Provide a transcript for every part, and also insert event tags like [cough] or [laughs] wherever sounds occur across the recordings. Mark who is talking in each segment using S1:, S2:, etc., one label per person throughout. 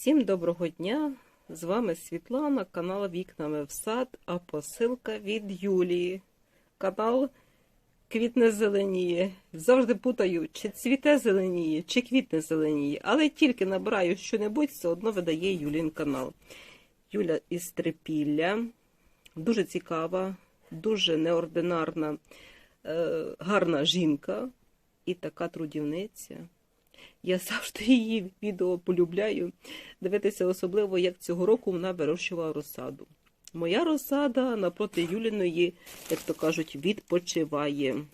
S1: Всім доброго дня! З вами Світлана, канал Вікнами в сад, а посилка від Юлії. Канал Квітне зеленіє. Завжди путаю, чи цвіте зеленіє, чи квітне зеленіє. Але тільки набираю що-небудь, все одно видає Юлін канал. Юля із Трипілля. Дуже цікава, дуже неординарна, е, гарна жінка і така трудівниця. Я завжди її відео полюбляю дивитися, особливо, як цього року вона вирощувала розсаду. Моя розсада напроти Юліної, як то кажуть, відпочиває.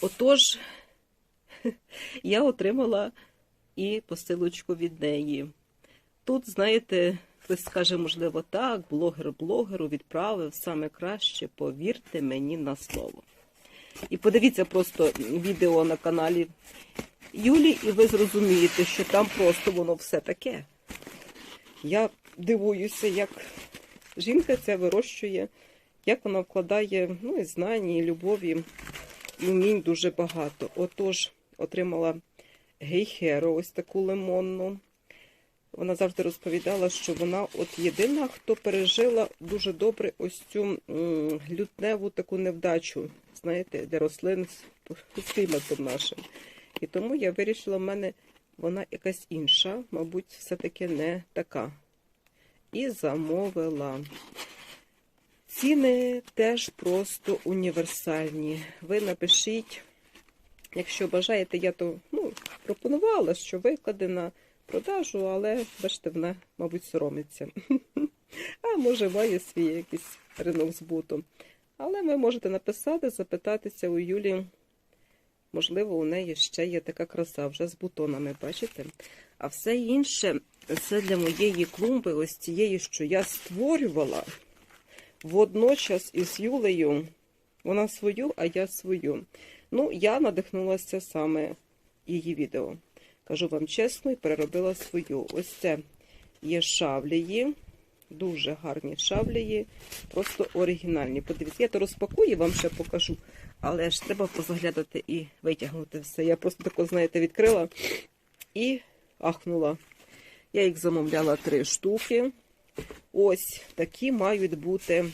S1: Отож, [laughs] я отримала і посилочку від неї. Тут, знаєте, хтось скаже, можливо, так, блогер блогеру відправив саме краще, повірте мені на слово. І подивіться просто відео на каналі Юлі, і ви зрозумієте, що там просто воно все таке. Я дивуюся, як жінка це вирощує, як вона вкладає ну, і знань, і любові, і вмінь дуже багато. Отож, отримала гейхеру, ось таку лимонну. Вона завжди розповідала, що вона от єдина, хто пережила дуже добре ось цю лютневу таку невдачу, знаєте, для рослин з кліматом нашим. І тому я вирішила, в мене вона якась інша, мабуть, все-таки не така. І замовила. Ціни теж просто універсальні. Ви напишіть, якщо бажаєте, я то ну, пропонувала, що виклади на продажу, але бачите, вона, мабуть, соромиться. [laughs] А може, має свій якийсь ринок збуту. Але ви можете написати, запитатися у Юлі. Можливо, у неї ще є така краса вже з бутонами, бачите? А все інше це для моєї клумби, ось цієї, що я створювала водночас із Юлею. Вона свою, а я свою. Ну, я надихнулася саме її відео. Кажу вам чесно, і переробила свою. Ось це є шавлії. Дуже гарні шавлії, просто оригінальні. Подивіться, я то розпакую, вам ще покажу. Але ж треба позаглядати і витягнути все. Я просто тако, знаєте, відкрила і ахнула. Я їх замовляла три штуки. Ось такі мають бути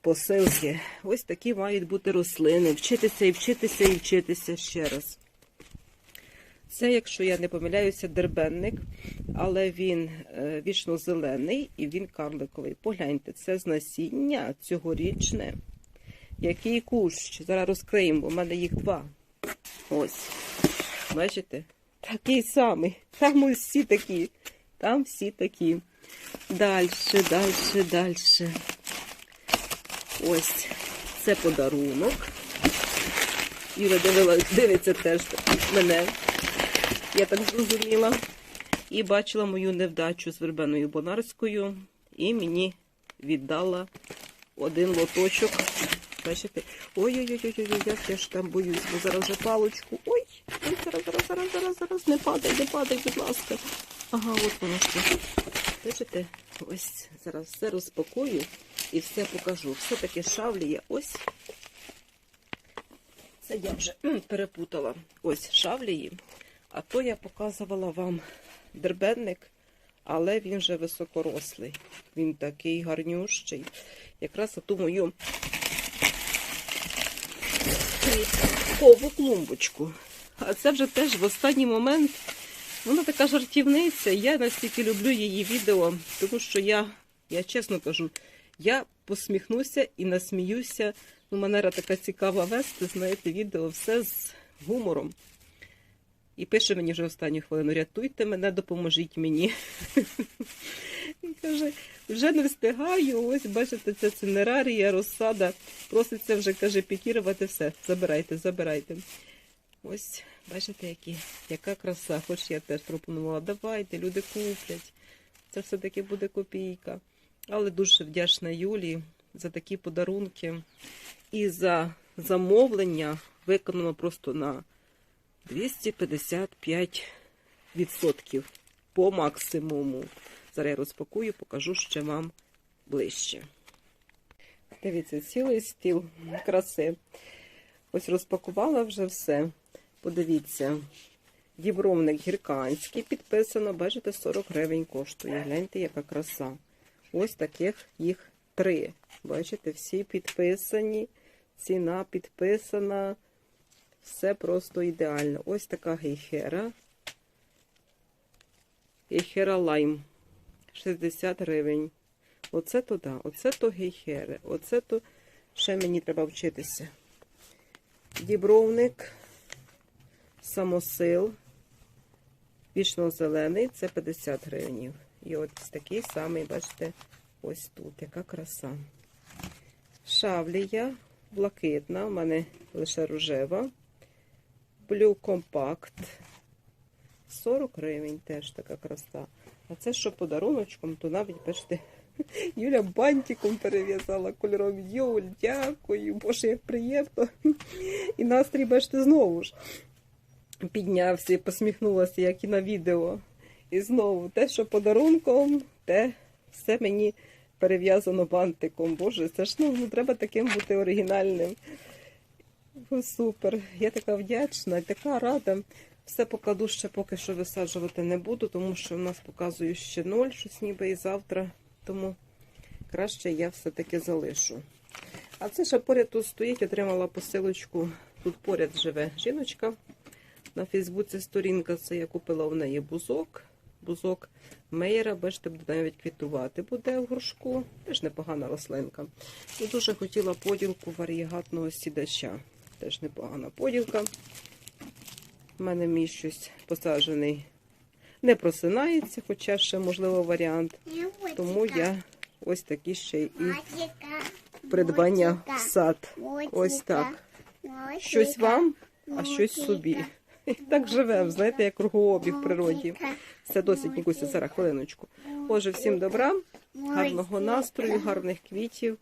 S1: посилки. Ось такі мають бути рослини. Вчитися і вчитися, і вчитися ще раз. Це, якщо я не помиляюся, дербенник, але він е, вічно-зелений і він карликовий. Погляньте, це з насіння цьогорічне. Який кущ? Зараз розкриємо, бо в мене їх два. Ось. Бачите? Такий самий. Там всі такі. Там всі такі. Дальше, дальше, дальше. Ось. Це подарунок. Юля дивила, дивиться теж мене. Я так зрозуміла. І бачила мою невдачу з вербеною бонарською. І мені віддала один лоточок. Бачите? Ой-ой-ой, як я ж там боюсь, бо зараз вже палочку. Ой, ой, зараз, зараз, зараз, зараз, зараз, не падай, не падай, будь ласка. Ага, от воно що. Бачите? Ось зараз все розпакую і все покажу. Все таки шавліє. Ось. Це я вже перепутала. Ось шавлії. А то я показувала вам дербенник, але він вже високорослий. Він такий гарнющий. Якраз ту мою квіткову клумбочку. А це вже теж в останній момент. Вона така жартівниця. Я настільки люблю її відео, тому що я, я чесно кажу, я посміхнуся і насміюся. Ну, манера така цікава вести, знаєте, відео все з гумором. І пише мені вже останню хвилину: рятуйте мене, допоможіть мені. [laughs] І каже, вже не встигаю. Ось, бачите, це цинерарія, розсада. Проситься вже, каже, пікірувати все. Забирайте, забирайте. Ось, бачите, які, яка краса. Хоч я теж пропонувала, давайте, люди куплять. Це все-таки буде копійка. Але дуже вдячна Юлі за такі подарунки і за замовлення виконано просто на 255% по максимуму. Зараз я розпакую, покажу ще вам ближче. Дивіться, цілий стіл краси. Ось розпакувала вже все. Подивіться, Дібровник гірканський підписано, бачите, 40 гривень коштує. Гляньте, яка краса. Ось таких їх три. Бачите, всі підписані, ціна підписана. Все просто ідеально. Ось така гейхера. Гейхера лайм. 60 гривень. Оце то да, оце то гейхери. Оце то ще мені треба вчитися. Дібровник, самосил, вічно-зелений, це 50 гривень. І от такий самий, бачите, ось тут. Яка краса. Шавлія, блакитна, у мене лише рожева. Блю компакт. 40 гривень теж така краса. А це що подаруночком, то навіть бачите, [laughs] Юля бантиком перев'язала кольором. Юль, дякую, боже, як приємно. І настрій, бачите, знову ж піднявся і посміхнулася, як і на відео. І знову те, що подарунком, те все мені перев'язано бантиком. Боже, це ж ну, ну, треба таким бути оригінальним. Супер. Я така вдячна, така рада. Все покладу ще поки що висаджувати не буду, тому що в нас показує ще ноль, щось ніби і завтра. Тому краще я все-таки залишу. А це ще поряд тут стоїть, отримала посилочку. Тут поряд живе жіночка. На Фейсбуці сторінка це я купила в неї бузок. Бузок Мейера, бачите, буде навіть квітувати буде в горшку. Теж непогана рослинка. І дуже хотіла поділку варігатного сідача. Теж непогана поділка. У мене мій щось посаджений не просинається, хоча ще можливо варіант. Тому я ось такі ще і придбання в сад. Ось так. Щось вам, а щось собі. І [laughs] так живемо, знаєте, як кругообіг в природі. Це досить Нікуся, зараз хвилиночку. Отже, всім добра, гарного настрою, гарних квітів.